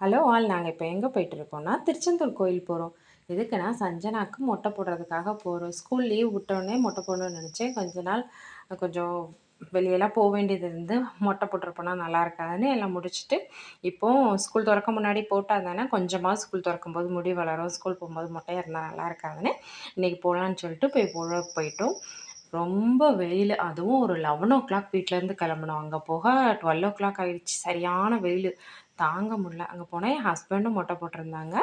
Hello all நாங்கள் இப்போ எங்கே போயிட்டுருக்கோம்னா திருச்செந்தூர் கோயில் போகிறோம் எதுக்குன்னா சஞ்சனாக்கு மொட்டை போடுறதுக்காக போகிறோம் ஸ்கூல் லீவ் விட்டோடனே மொட்டை போடணும்னு நினச்சேன். கொஞ்ச நாள் கொஞ்சம் வெளியெல்லாம் போக வேண்டியது இருந்து மொட்டை போட்டிருப்போனா நல்லா இருக்காதுன்னு எல்லாம் முடிச்சுட்டு இப்போது ஸ்கூல் திறக்க முன்னாடி போட்டால் தானே கொஞ்சமாக ஸ்கூல் திறக்கும் போது முடி வளரும். ஸ்கூல் போகும்போது மொட்டையாக இருந்தால் நல்லா இருக்காதுன்னு இன்றைக்கி போகலான்னு சொல்லிட்டு போய் போட போயிட்டோம். ரொம்ப வெயில். அதுவும் ஒரு லெவன் ஓ கிளாக் வீட்டிலேருந்து கிளம்பணும். அங்கே போக டுவெல் ஓ கிளாக் ஆகிடுச்சு சரியான வெயில். தாங்க முடில அங்கே போனால் என் ஹஸ்பண்டும் மொட்டை போட்டிருந்தாங்க.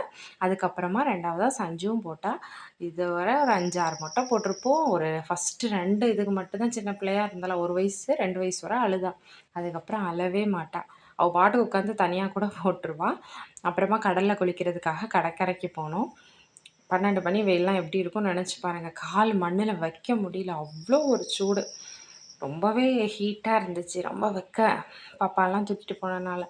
அதுக்கப்புறமா ரெண்டாவதாக சஞ்சுவும் போட்டால் இதுவரை ஒரு அஞ்சாறு மொட்டை போட்டிருப்போம். ஒரு ஃபஸ்ட்டு ரெண்டு இதுக்கு மட்டும்தான் சின்ன பிள்ளையாக இருந்தாலும் ஒரு வயசு ரெண்டு வயசு வரை அழுதான் அதுக்கப்புறம் அழவே மாட்டாள் அவள் பாட்டுக்கு உட்காந்து தனியாக கூட போட்டுருவான் அப்புறமா கடலில் குளிக்கிறதுக்காக கடற்கரைக்கு போனோம். பன்னெண்டு மணி வெயிலாம் எப்படி இருக்கும்னு நினச்சி பாருங்கள் கால் மண்ணில் வைக்க முடியல. அவ்வளோ ஒரு சூடு. ரொம்பவே ஹீட்டாக இருந்துச்சு. ரொம்ப வைக்க. பாப்பாலாம் தூக்கிட்டு போனனால.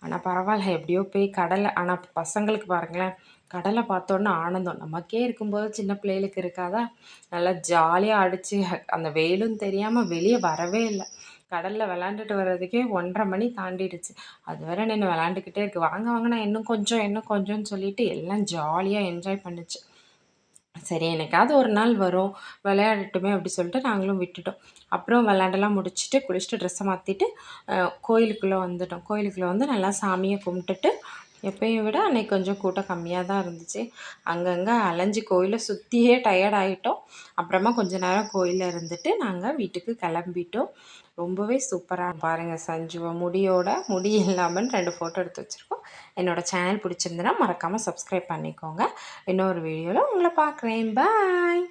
ஆனால் பரவாயில்ல. எப்படியோ போய் கடலை ஆனால் பசங்களுக்கு பாருங்களேன். கடலை பார்த்தோன்னே ஆனந்தம். நமக்கே இருக்கும்போது சின்ன பிள்ளைகளுக்கு இருக்காதா? நல்லா ஜாலியாக அடித்து அந்த வெயிலும் தெரியாமல் வெளியே வரவே இல்லை. கடலில் விளாண்டுட்டு வர்றதுக்கே ஒன்றரை மணி தாண்டிடுச்சு. அது வரை நின்று விளாண்டுக்கிட்டே இருக்குது வாங்க வாங்க நான் இன்னும் கொஞ்சம் இன்னும் கொஞ்சம்னு சொல்லிட்டு எல்லாம் ஜாலியாக என்ஜாய் பண்ணுச்சு. சரி எனக்காவது ஒரு நாள் வரும். விளையாடட்டுமே அப்படி சொல்லிட்டு நாங்களும் விட்டுட்டோம். அப்புறம் விளையாண்டெல்லாம் முடிச்சுட்டு குளிச்சுட்டு ட்ரெஸ்ஸை மாற்றிட்டு கோயிலுக்குள்ளே வந்துட்டோம். கோயிலுக்குள்ளே வந்து நல்லா சாமியை கும்பிட்டுட்டு எப்பயும் விட அன்றைக்கி கொஞ்சம் கூட்டம் கம்மியாக தான் இருந்துச்சு. அங்கங்கே அலைஞ்சு கோயிலை சுற்றியே டயர்ட் ஆகிட்டோம் அப்புறமா கொஞ்ச நேரம் கோயிலில் இருந்துட்டு நாங்கள் வீட்டுக்கு கிளம்பிட்டோம். ரொம்பவே சூப்பராக பாருங்கள் சஞ்சுவை முடியோட முடி இல்லாமல் ரெண்டு ஃபோட்டோ எடுத்து வச்சுருக்கோம். என்னோடய சேனல் பிடிச்சிருந்துன்னா மறக்காமல் சப்ஸ்கிரைப் பண்ணிக்கோங்க. இன்னொரு வீடியோவில் உங்களை பார்க்குறேன். பாய்